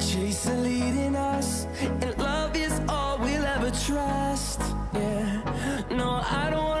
chase are leading us, and love is all we'll ever trust. Yeah, no, I don't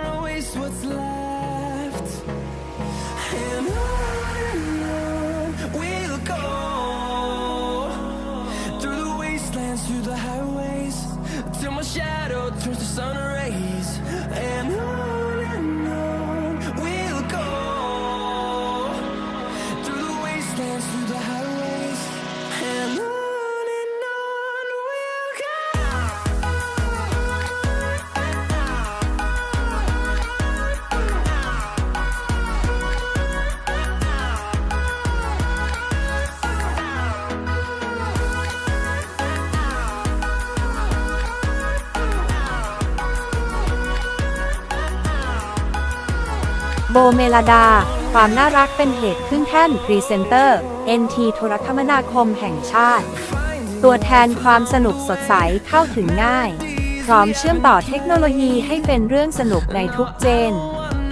เมลดา ความน่ารักเป็นเหตุขึ้นแท่นพรีเซนเตอร์ NT โทรคมนาคมแห่งชาติ ตัวแทนความสนุกสดใสเข้าถึงง่าย พร้อมเชื่อมต่อเทคโนโลยีให้เป็นเรื่องสนุกในทุกเจน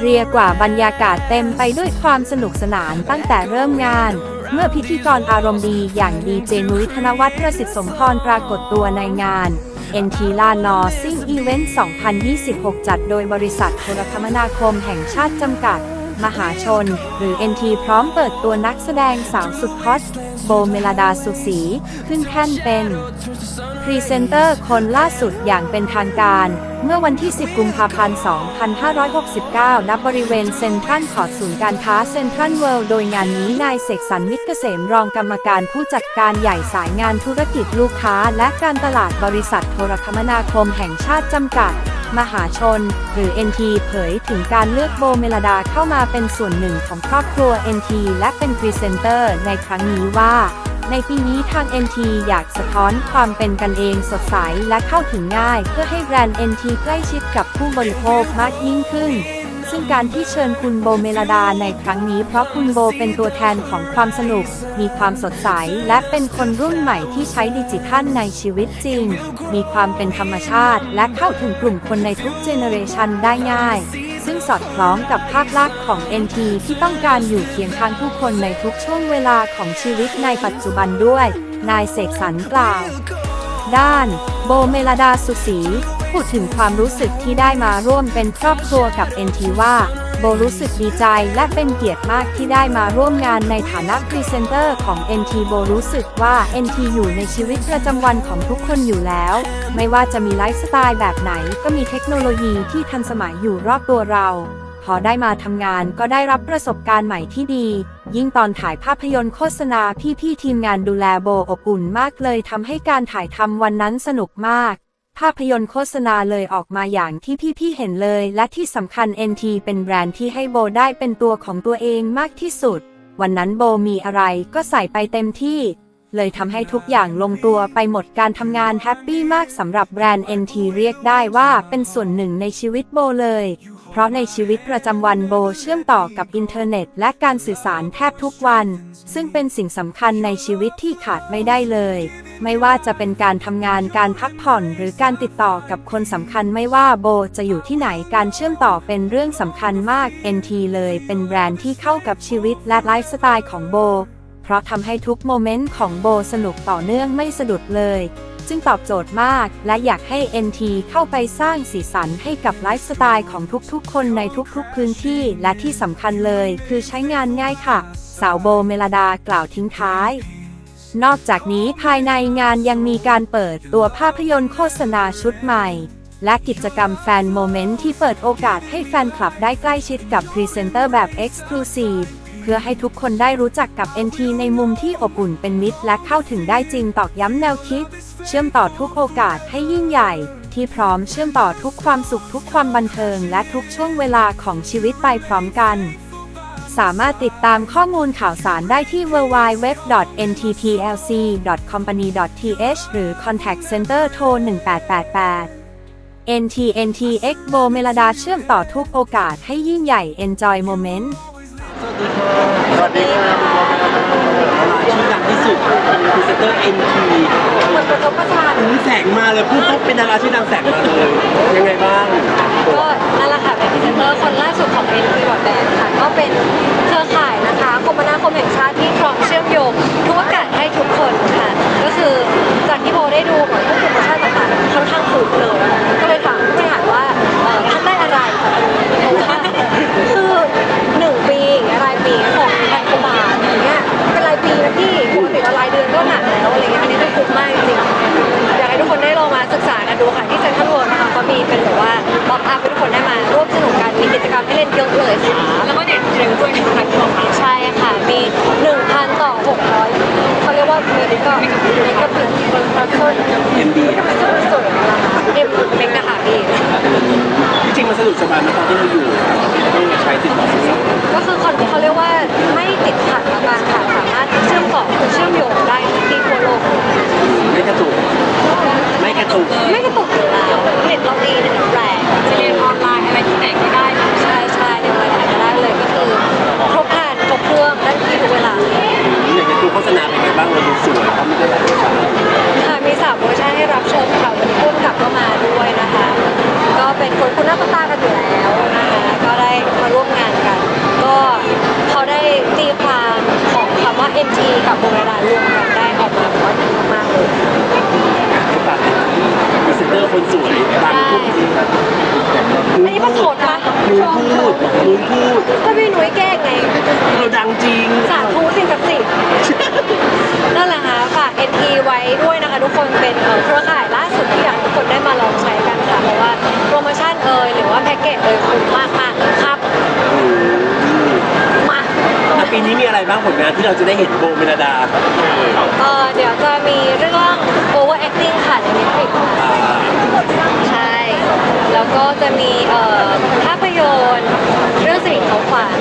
เรียกว่าบรรยากาศเต็มไปด้วยความสนุกสนานตั้งแต่เริ่มงาน เมื่อพิธีกรอารมณ์ดีอย่างดีเจนุ้ยธนวัฒน์ประสิทธิ์สมพรปรากฏตัวในงาน NT ลานอซิ่งอีเวนต์ 2026 จัดโดยบริษัทโทรคมนาคมแห่งชาติจำกัด มหาชน หรือ NT พร้อมเปิดตัวนักแสดงสาวสุดฮอตโบเมลดาสุสี ขึ้นแท่นเป็น พรีเซนเตอร์คนล่าสุดอย่างเป็นทางการ เมื่อวันที่ 10 กุมภาพันธ์ 2569 ณ บริเวณเซ็นทรัลคอดศูนย์การค้าเซ็นทรัลเวิลด์โดยงานนี้นายเสกสรรมิตรเกษมรองกรรมการผู้จัดการใหญ่สายงานธุรกิจลูกค้า และการตลาดบริษัทโทรคมนาคมแห่งชาติจำกัด มหาชน หรือ NT เผยถึงการเลือกโบเมลดาเข้ามาเป็นส่วนหนึ่งของครอบครัว NT และเป็นพรีเซนเตอร์ในครั้งนี้ว่า ในปีนี้ทาง NT อยากสะท้อนความเป็นกันเองสดใสและเข้าถึงง่าย เพื่อให้แบรนด์ NT ใกล้ชิดกับผู้บริโภคมากยิ่งขึ้น ซึ่งการที่เชิญคุณโบเมลดาในครั้งนี้เพราะคุณโบเป็นตัวแทนของความสนุก มีความสดใส และเป็นคนรุ่นใหม่ที่ใช้ดิจิทัลในชีวิตจริง มีความเป็นธรรมชาติ และเข้าถึงกลุ่มคนในทุกเจเนเรชันได้ง่าย ซึ่งสอดคล้องกับภาพลักษณ์ของ NT ที่ต้องการอยู่เคียงข้างผู้คนในทุกช่วงเวลาของชีวิตในปัจจุบันด้วย นายเสกสรรกล่าว ด้าน โบเมลดาสุสี พูดถึงความรู้สึกที่ได้มาร่วมเป็นครอบครัวกับ NT ว่า โบรู้สึกดีใจและเป็นเกียรติมากที่ได้มาร่วมงานในฐานะพรีเซนเตอร์ของ NT โบรู้สึกว่า NT อยู่ในชีวิตประจำวันของทุกคนอยู่แล้ว ไม่ว่าจะมีไลฟ์สไตล์แบบไหนก็มีเทคโนโลยีที่ทันสมัยอยู่รอบตัวเรา พอได้มาทำงานก็ได้รับประสบการณ์ใหม่ที่ดี ยิ่งตอนถ่ายภาพยนตร์โฆษณาพี่ๆทีมงานดูแลโบอบอุ่นมากเลยทำให้การถ่ายทำวันนั้นสนุกมาก ภาพยนตร์โฆษณาเลยออกมาอย่างที่พี่ๆเห็นเลย และที่สำคัญ NT เป็นแบรนด์ที่ให้โบได้เป็นตัวของตัวเองมากที่สุด วันนั้นโบมีอะไรก็ใส่ไปเต็มที่ เลยทำให้ทุกอย่างลงตัวไปหมดการทำงานแฮปปี้มากสำหรับแบรนด์ NT เรียกได้ว่าเป็นส่วนหนึ่งในชีวิตโบเลย เพราะในชีวิตประจำวันโบเชื่อมต่อกับอินเทอร์เน็ต และการสื่อสารแทบทุกวัน ซึ่งเป็นสิ่งสำคัญในชีวิตที่ขาดไม่ได้เลย ไม่ว่าจะเป็นการทำงานการพักผ่อนหรือการติดต่อกับคนสำคัญไม่ว่าโบจะอยู่ที่ไหนการเชื่อมต่อเป็นเรื่องสำคัญมาก NT เลยเป็นแบรนด์ที่เข้ากับชีวิตและไลฟ์สไตล์ของโบ เพราะทำให้ทุกโมเมนต์ของโบสนุกต่อเนื่องไม่สะดุดเลยจึงตอบโจทย์มาก และอยากให้ NT เข้าไปสร้างสีสันให้กับไลฟ์สไตล์ของทุกๆ คนในทุกๆ พื้นที่ และที่สำคัญเลยคือใช้งานง่ายค่ะ สาวโบเมลดากล่าวทิ้งท้าย นอกจากนี้ภายในงานยังมีการเปิดตัวภาพยนตร์โฆษณาชุดใหม่ และกิจกรรมแฟนโมเมนต์ที่เปิดโอกาสให้แฟนคลับได้ใกล้ชิดกับพรีเซนเตอร์แบบ Exclusive เพื่อให้ทุกคนได้รู้จักกับ NT ในมุมที่อบอุ่นเป็นมิตร และเข้าถึงได้จริงตอกย้ำแนวคิด เชื่อมต่อทุกโอกาสให้ยิ่งใหญ่ ที่พร้อมเชื่อมต่อทุกความสุขทุกความบันเทิง และทุกช่วงเวลาของชีวิตไปพร้อมกัน สามารถติดตามข้อมูลข่าวสารได้ที่ www.ntplc.company.th หรือ Contact Center โทร 1888 NT NT X b o เมลดาเชื่อมต่อทุกโอกาสให้ยิ่งใหญ่ Enjoy Moment สวัสดีครับชื่อดังที่สุดเป็นพรีเซนเตอร์เอ็นทีเหมือนประชดประชันแสงมาเลยพูดปุ๊บเป็นดาราชื่อดังแสงมาเลย ยังไงบ้าง ก็นั่นแหละค่ะ เซนเตอร์คนล่าสุดของ n t บอดแบนค่ะก็เป็นเครือข่ายนะคะคมนาคมแห่งชาติที่พร้อมเชื่อมโยงทุกโอกาสให้ทุกคนค่ะ ก็คือจากที่โบได้ดูเหมือนพวกโปรโมชั่นต่างๆค่อนข้างถูกเลย ก็เลยถามผู้บริหารว่าเอ่อท่านได้อะไรจากตรงนี้เพราะว่า มีกิจกรรมให้เล่นเยอะเลยค่ะแล้วก็เด็กเร็วด้วยนะคะที่บอกค่ะใช่ค่ะ มี 1,000 ต่อ 600เขาเรียกว่าเมกะเมกะปิเมกะปิคนพัซเซิล MB สุดๆนะคะเอ็มเมกะค่ะพี่ที่จริงมันสะดวกสบายไหมตอนที่เราอยู่ต้องใช้ติดต่อสื่อสารก็คือคนเขาเรียกว่าไม่ติดขัดละกันค่ะสามารถเชื่อมต่อคือเชื่อมโยงได้ที่ทั่วโลก บ้างเราดูสวยเขาไม่ได้หลายเวอร์ชันค่ะมีสามเวอร์ชันให้รับชมค่ะวันนี้พุ่มกับก็มาด้วยนะคะ ก็เป็นคนคุณหน้าตาตากันอยู่แล้วนะคะก็ได้มาร่วมงานกัน ก็เขาได้ตีความของคำว่า NT กับโบราณรวมกันได้ออกมาแบบว่าดีมากๆเลยให้ฝากพรีเซนเตอร์คนสวยบางคนที่อันนี้ประโสดปะนูนพูดนูนพูดก็พี่หนุ่ยแกล้งไงเราดังจริงสาธุสิ่งศักดิ์สิทธิ์นั่นแหละ ค่ะฝาก NT ไว้ด้วยนะคะทุกคนเป็นเอ่อเครือข่ายล่าสุดที่อยากให้ทุกคนได้มาลองใช้กันค่ะ เพราะว่าโปรโมชั่นเอ่ยหรือว่าแพ็กเกจเอ่ยคุ้มมากมากๆเลยครับ มาอะปีนี้มีอะไรบ้างผลงานที่เราจะได้เห็นโบเมลดาเอ่อเดี๋ยวจะมีเรื่อง over acting ค่ะใน Netflix อ่า ใช่ แล้วก็จะมีเอ่อภาพยนตร์เรื่องสิริของขวัญ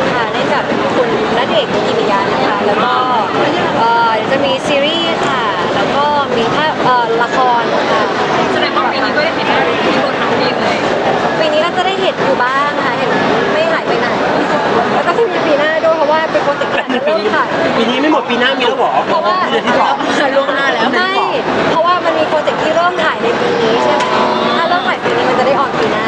ปรเจกต์ที่อาจจะเริ่มถ่ายปีนี้ไม่หมดปีหน้ามีแล้วเหรอเพราะว่าเดือนที่สองล่วงหน้าแล้วไม่เพราะว่ามันมีโปรเจกต์ที่เริ่มถ่ายในปีนี้ใช่ไหมถ้าเริ่มถ่ายปีนี้มันจะได้ออนปีหน้า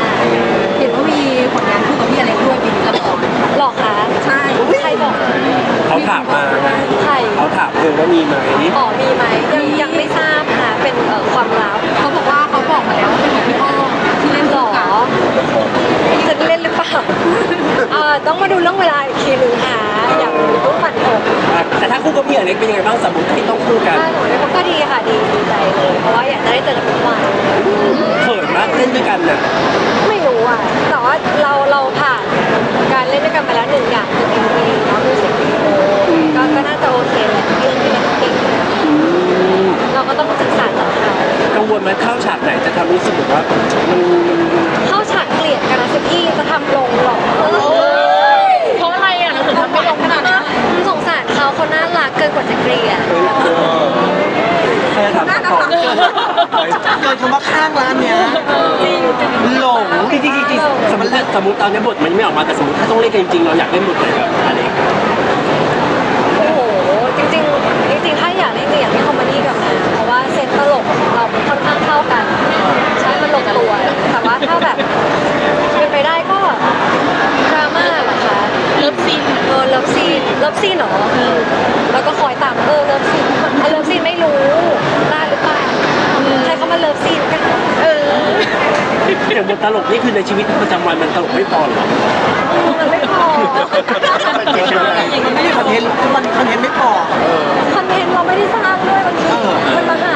เห็นว่ามีผลงานคู่กับพี่อเล็กด้วยปีนี้ละครหรอคะใช่ใครบอกเขาถามมาไงใครเขาถามเธอว่ามีไหมอ๋อมีไหมยังยังไม่ทราบค่ะเป็นเอ่อความลับเขาบอกว่าเขาบอกมาแล้วว่าเป็นของพี่อ้อ จะเล่นหรือเปล่าเอ่อต้องมาดูเรื่องเวลาอีกทีหนึงค่ะอยากรู้ต้องฝันผมอะแต่ถ้าคู่กับพี่อเล็กเป็นยังไงบ้างสมมติที่ต้องคู่กันถ้าหนูได้พบก็ดีค่ะดีดีใจเลยเพราะว่าอยากจะได้เจอกันทุกวันเขินมากเล่นด้วยกันน่ะไม่รู้อะแต่ว่าเราเราผ่านการเล่นด้วยกันมาแล้วหนึ่งอย่างคือ MV เนาะมิวสิกวิดีโอก็ก็น่าจะโอเคแหละเรื่องที่เล่นเก่งเราก็ต้องศึกษาจากเขากังวลไหมเข้าฉากไหนจะทำรู้สึกแบบว่ามันำลงหรอเออเพราะอะไรอะเราถึงทำไม่ลงขนาดนั้นสงสารเขาเขาน่ารักเกินกว่าจะเกลียดใครจะถามต่อเกินคำว่าข้างร้านเนี้ยหลงจริงจริงสมมติสมมติตอนนี้บทมันไม่ออกมาแต่สมมติถ้าต้องเล่นกันจริงๆเราอยากเล่นบทไหนแบบอเล็กโอ้โหจริงๆจริงถ้าอยากเล่นก็อยากเล่นคอมเมดี้กับมาเพราะว่าเซนตลกของเรามันค่อนข้างเข้ากัน ใช้มันลงตัวแต่ว่าถ้าแบบ ด้ก็ดราม่าเหรอคะเลิฟซีนเออเลิฟซีนเลิฟซีนเหรอแล้วก็คอยตามเออเลิฟซีนอะเลิฟซีนไม่รู้ได้หรือเปล่าใช้คำว่าเลิฟซีนกันเอออย่างบทตลกนี่คือในชีวิตประจำวันมันตลกไม่พอหรอมันไม่พอมันไม่ได้คอนเทนต์มันคอนเทนต์ไม่พอคอนเทนต์เราไม่ได้สร้างด้วยบางทีมันมาหา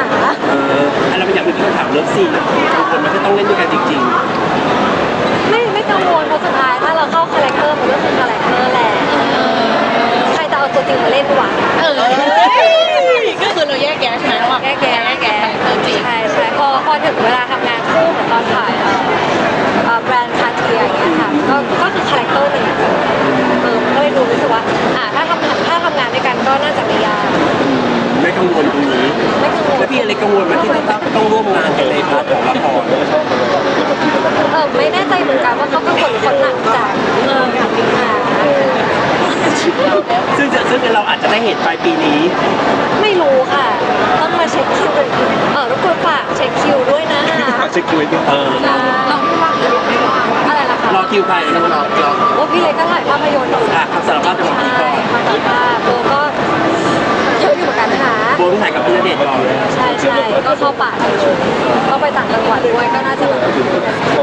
เอออันนั้นเป็นอย่างหนึ่งที่เราถามเลิฟซีนอะกังวลไหมันก็ต้องเล่นด้วยกันจริงไม่ไม่ กังวลเพราะสุดท้ายถ้าเราเข้าคาแรคเตอร์มันก็คือคาแรคเตอร์แหละใครจะเอาตัวจริงมาเล่นวะเออก็คือเราแยกแยะใช่ไหมระหว่างแก้แก้แก้เออจริงใช่ใช่พอพอถึงเวลาทำงานคู่เหมือนตอนถ่ายเอ่อเอ่อแบรนด์คาเทียอย่างเงี้ยค่ะก็ก็คือคาแรคเตอร์หนึ่งเออมันก็เลยดูรู้สึกว่าอ่าถ้าทำงานถ้าทำงานด้วยกันก็น่าจะไม่ยากๆไม่กังวลตรงนี้ไม่กังวล แล้วพี่อเล็กกังวลไหมที่ต้องต้องร่วมงานกันในพาร์ทของละคร เออไม่แน่ใจ เหมือนกันว่าเขาเป็นคนคนหนักจากเออกับพิงหาซึ่งจะซึ่งเราอาจจะได้เห็นปลายปีนี้ ไม่รู้ค่ะ ต้องมาเช็คคิวกันอีกเออรบกวนฝากเช็คคิวด้วยนะเช็คคิวไว้ด้วยเออเราไม่ว่างหรือไม่ว่างอะไรล่ะคะรอคิวใครรอรอโอ้พี่เล็กก็ถ่ายภาพยนตร์อยู่อะคำสารภาพเป็นของพี่ใช่ก่อนความสามารถโบก็ โบต้องถ่ายกับพี่ณเดชน์ก่อนเลยใช่ใช่ก็เข้าป่าไปก็ไปต่างจังหวัดด้วยก็น่าจะแบบ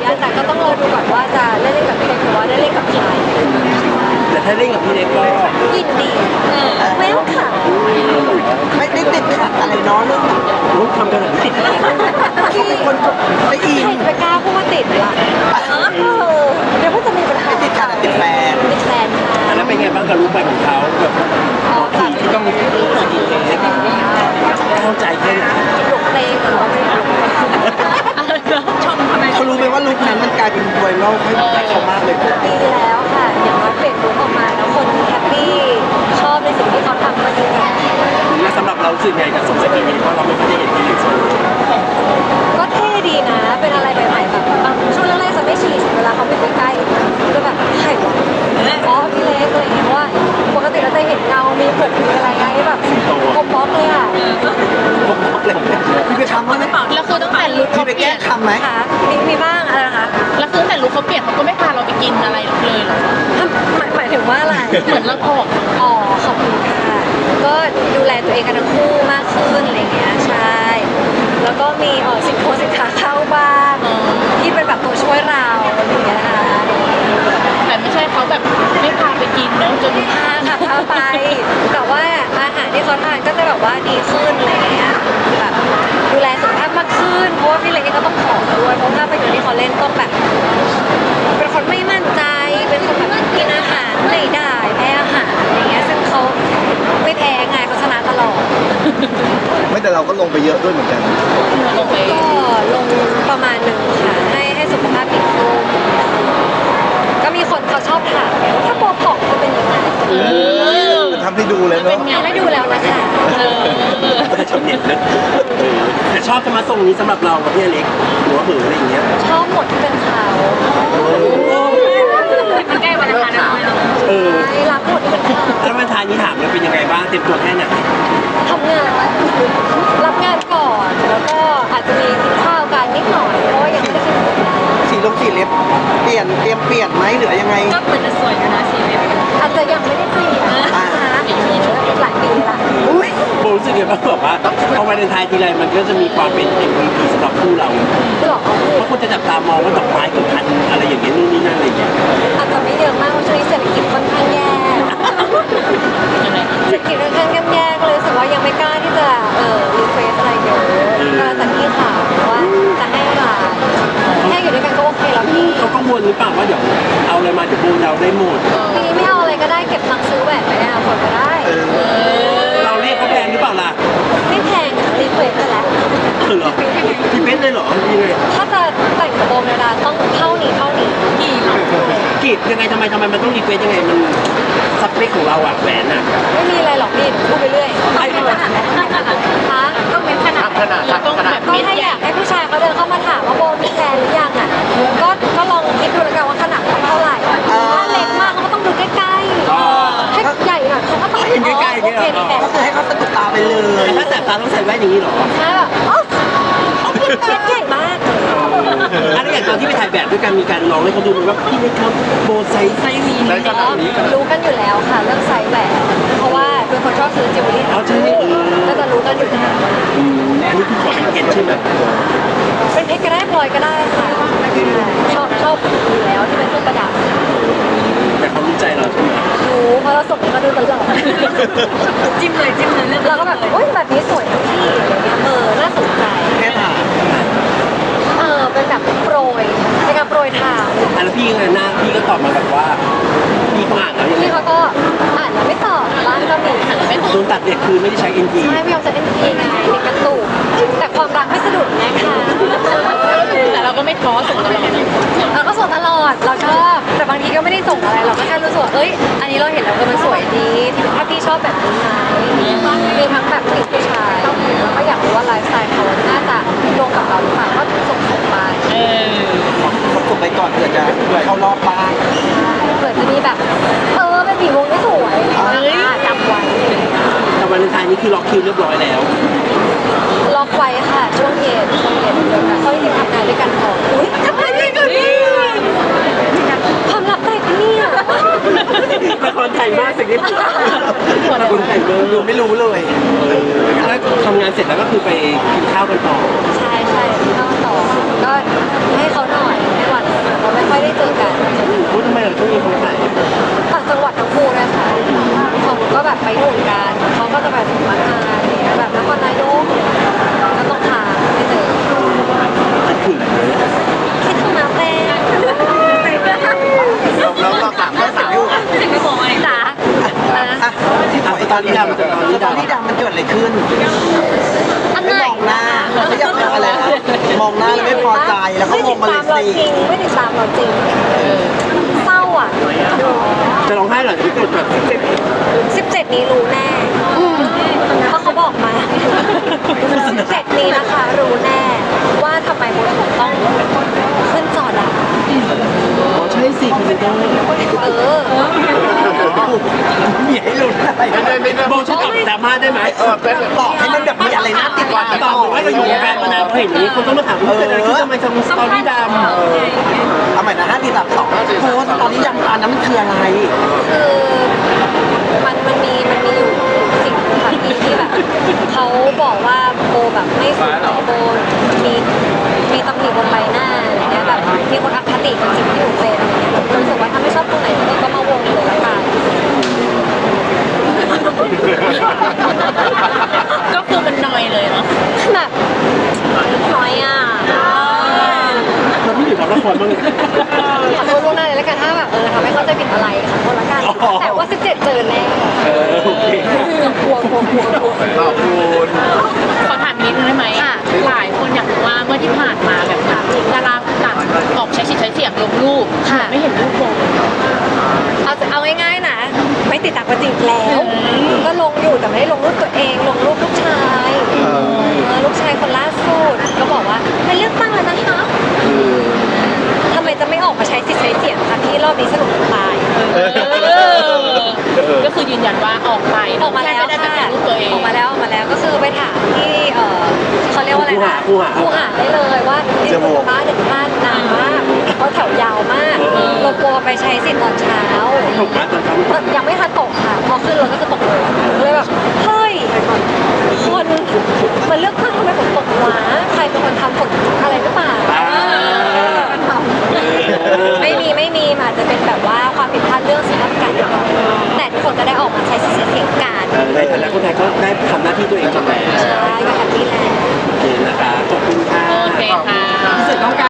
ยากแต่ก็ต้องรอดูก่อนว่าจะเล่นกับพี่เล็กหรือว่าได้เล่นกับใครแต่ถ้าเล่นกับพี่เล็กก็ยินดีเวลค่ะไม่ได้ติดขัดอะไรเนาะเรื่องโอ้ยทำกันแบบนี้ติดเลยนะพี่คนไปอิน ใครจะไปกล้าพูดว่าติดล่ะายเป็นไวรัลให้ให้เขามากเลยดีแล้วค่ะ อย่างน้อยเปลี่ยนลุคออกมาแล้วคนแฮปปี้ชอบในสิ่งที่เขาทำก็ดีแล้วแล้วสำหรับเรารู้สึกไงกับสมสกินเทสเพราะเราไม่ค่อยได้เห็นพี่เล็กสวมก็เท่ดีนะ เป็นอะไรใหม่ๆแบบบางช่วงแรกๆจะไม่ฉีดเวลาเขาไปใกล้ๆก็แบบใครวะอ๋อพี่เล็กอะไรอย่างเงี้ยเพราะว่าปกติเราจะเห็นเงา มีผมมีอะไรไงแบบคมบล็อกเลยอะพี่ไปทำว่าไหมแล้วคือตั้งแต่ลุกพี่เขาไปแก้ยนคำไหม ค่ะ เขาเปลี่ยนเขาก็ไม่พาเราไปกินอะไรเลยเหรอหมายหมายถึงว่าอะไร เหมือนเราผอมอ๋อ ขอบคุณค่ะ ก็ดูแลตัวเองกันทั้งคู่มากขึ้นอะไรอย่างเงี้ย ใช่ แล้วก็มีเออสินค้าสินค้าเข้าบ้างที่เป็นแบบตัวช่วยเราอะไรอย่างเงี้ยนะคะแต่ไม่ใช่เขาแบบไม่พาไปกินเนอะจนพาค่ะพาไป แต่ว่าอาหารที่เขาทานก็จะแบบว่าดีขึ้นอะไรอย่างเงี้ย เราก็ลงไปเยอะด้วยเหมือนกัน ลงไปก็ลงประมาณหนึ่งค่ะ ให้ให้สุขภาพดีขึ้นก็มีคนเขาชอบถามไงว่าถ้าโบผอมจะเป็นยังไงทำให้ดูเลยเป็เนาะนไงได้ดูแล้วนะคะเออชาวเน็ตนะเออแต่ชอบจะมาส่งนี้สำหรับเรากับพี่อเล็ก โบรู้สึกยังไงบ้างแบบว่าพอวันทายทีไรมันก็จะมีความเป็น MVP สำหรับคู่เราหรอเพราะคนจะจับตามองว่าดอกไม้กับพันอะไรอย่างเงี้ยนู่นนี่นั่นอะไรอย่างเงี้ยอาจจะไม่เยอะมากเพราะช่วงนี้เศรษฐกิจค่อน ยังไงทำไมทำไมมันต้องรีเควสยังไงมันสเปคของเราอะแหวนอะไม่มีอะไรหรอกพี่พูดไปเรื่อยไอ้ที่มันฮะต้องเป็นขนาดต้องแบบม็ดถ้าใหอยากให้ผู้ชายเขาเดินเข้ามาถามว่าโบมีแฟนหรือยังอะก็ก็ลองคิดดูแล้วกันว่าขนาดเขาเท่าไหร่ถ้าเล็กมากเขาก็ต้องดูใกล้ๆถ้าใหญ่หน่อยเขาก็ต้องใกล้ๆโอเคมีแฟนก็คือให้เขาสะดุดตาไปเลยถ้าแสบตาต้องใส่แว่นอย่างนี้หรอใช่แบบอ๋อชิ้นใหญ่มาก อันนี้อย่างตอนที่ไปถ่าย แบบด้วยกันมีการลองให้เขาดูไหมว่าพี่เล็กครับโบไซส์ไซส์นี้ไซส์ขนาดนี้รู้กันอยู่แล้วค่ะเรื่องไซส์แหวนเพราะว่าเป็นคนชอบซื้อจิวเวลรี่เอาใช่ไหมเออก็จะรู้กันอยู่แล้วอืมอันนี้คือขอเป็นเพชรใช่ไหมเป็นเพชรก็ได้พลอยก็ได้ค่ะชอบชอบอยู่แล้วที่เป็นเครื่องประดับแต่เขารู้ใจเราใช่ไหมรู้เพราะเราส่งให้เขาดูตลอดจิ้มเลยจิ้มเลยเลือกเราก็แบบโอ๊ยแบบนี้สวยนะพี่อะไรเงี้ยเออน่าสนใจแค่ถามเออเป็นแบบโปรยเป็นการ โปรยทางอะแล้วพี่ยังไงหน้าพี่ก็ตอบมาแบบว่าพี่เขาอ่านแล้วยังไงพี่เขาก็อ่านแล้วไม่ตอบบ้างก็มีโดนตัดเด็กคือไม่ได้ใช้ NG ใช่ไม่ยอมจะเล่นทีไงเด็กกระตุกแต่ความรักไม่สะดุดนะคะแต่เราก็ไม่ท้อส่งตลอดนะเราก็ส่งตลอดเราชอบแต่บางทีก็ไม่ได้ส่งอะไรเราก็แค่รู้สึกว่าเอ้ยอันนี้เราเห็นแล้วเออมันสวยดีถ้าพี่ชอบแบบนี้ไหมมีทั้งแบบผู้หญิงผู้ชายแล้วก็อยากรู้ว่าไลฟ์สไตล์เขาน่าจะตรงกับเราหรือเปล่าก็ส่งส่งไป เออ เขากด ไปก่อนเผื่อจะเผื่อเขารอบบ้างเผื่อจะมีแบบเออเป็นผีวงที่สวยวาเลนไทน์นี่คือล็อกคิวเรียบร้อยแล้ว ล็อกไว้ค่ะช่วงเย็นช่วงเย็นเดียวกันเขาจริงๆทำงานด้วยกันก่อนอุ้ยทำงานด้วยกันนี่ความลับแตกเนี่ยละครไทยมากสิ่งนี้ละครไทยมากดูไม่รู้เลยแล้วทำงานเสร็จแล้วก็คือไปกินข้าวกันต่อ ใช่ใช่ที่นอ กต่อก็ให้เขาหน่อยไม่หวั่นเราไม่ค่อยได้เจอกันพูดทำไมเราต้องมีคนถ่ายต่างจังหวัดทั้งคู่เลยค่ะเขาก็แบบไปอยู่กันเขาก็จะแบบถึงมางานอะไรเงี้ยแบบนครนายกก็ต้องพาไปเจอคิดถึงเลยคิดถึงน้ำแดงแล้วเราถามว่าสาวอยู่ถึงไม่บอกไอ้จ๋านะอะที่ถอยตอนนี้ดำตอนนี้ดำมันเกิดอะไรขึ้นอันไหนไม่มองหน้าไม่อยาก มองหน้าแล้วไม่พอใจแล้วก็งงมาเลยไม่ติดตามเราสิจริงไม่ติดตามเราจริงเศร้าอะจะร้องไห้เหรอที่เกิดแบบ17 นี้รู้แน่ เพราะเขาบอกมา17นี้นะคะ รู้แน่ว่าทำไมโบถึงต้องขึ้นจอดอะอ๋อใช่สิคอมพิวเตอร์เออมีให้ลุ้นอะไรนะโบช่วยตอบดราม่าได้ไหมบอกให้มันแบบมีอะไรน่าติดตามตอบบอกว่าเราอยู่วงการมานานเพราะเห็นนี้คนต้องมาถามว่าเกิดอะไรขึ้นทำไมทำสตอรี่ดำเอาใหม่นะห้าตีตับสองโพสต์ตอนนี้ยังอันนั้นมันคืออะไรคือมันมันมีมันมีอยู่สิ่งหนึ่งค่ะที่ที่แบบ เขาบอกว่าโบแบบไม่สวยโบมีมีตำหนิบนใบหน้าอะไรเงี้ยแบบมีคนอคติกับสิ่งที่หนูเป็นอะไรเงี้ยแบบรู้สึกว่าถ้าไม่ชอบตรงไหนก็มาวงเลยละกัน ก็คือมันนอยเลยเนาะแบบน้อยอะเราไม่อยู่รับละครบ้างเลยขอโทษล่วงหน้าเลยละกันถ้าแบบเออทำให้เข้าใจผิดอะไรขอโทษละกันอ๋อแต่ว่า 17 เจอแน่ ขอบคุณขอถามนิดนึงได้ไหมค่ะหลายคนอยากรู้ว่าเมื่อที่ผ่านมาแบบดาราต่างออกใช้สิทธิ์ใช้เสียงลงรูปค่ะไม่เห็นรูปโบเอาเอาง่ายๆนะ ไม่ติดตามก็จริงแล้ว ก็ลงอยู่แต่ไม่ได้ลงรูปตัวเอง ลงรูปลูกชายเออลูกชายคนล่าสุดก็บอกว่าไปเลือกตั้งแล้วนะคะทำไมจะไม่ออกมาใช้สิทธิ์ใช้เสียงคะที่รอบนี้สนุกจะตาย ก็คือยืนยันว่าออกไปออกมาแล้วค่ไม่ได้ค่ะเป็นรูปตัวเองออกมาแล้วออกมาแล้วก็คือไปถามที่เออเขาเรียกว่าอะไรนะคู่หาคู่หาได้เลยว่าดิฉันอยู่บ้านถึงบ้านนานมากเพราะแถวยาวมากเรากลัวไปใช้สิทธิ์ตอนเช้าตกมาตอนเช้ายังไม่ทันตกค่ะพอขึ้นรถก็คือตกเลยเลยแบบเฮ้ยคนมันเลือกตั้งทำไมฝนตกวะใครเป็นคนทำฝนอะไรหรือเปล่า ไม่มีไม่มีอาจจะเป็นแบบว่าความผิดพลาดเรื่องสิลปการแต่ทุกคนก็ได้ออกมาใช้สิทธิ์เสียงการในฐานะคนไทยก็ได้ทำหน้าที่ตัวเองจนไหนใช่ก็แฮปปี้แหละโอเคนะคะขอบคุณค่ะโอเคค่ะ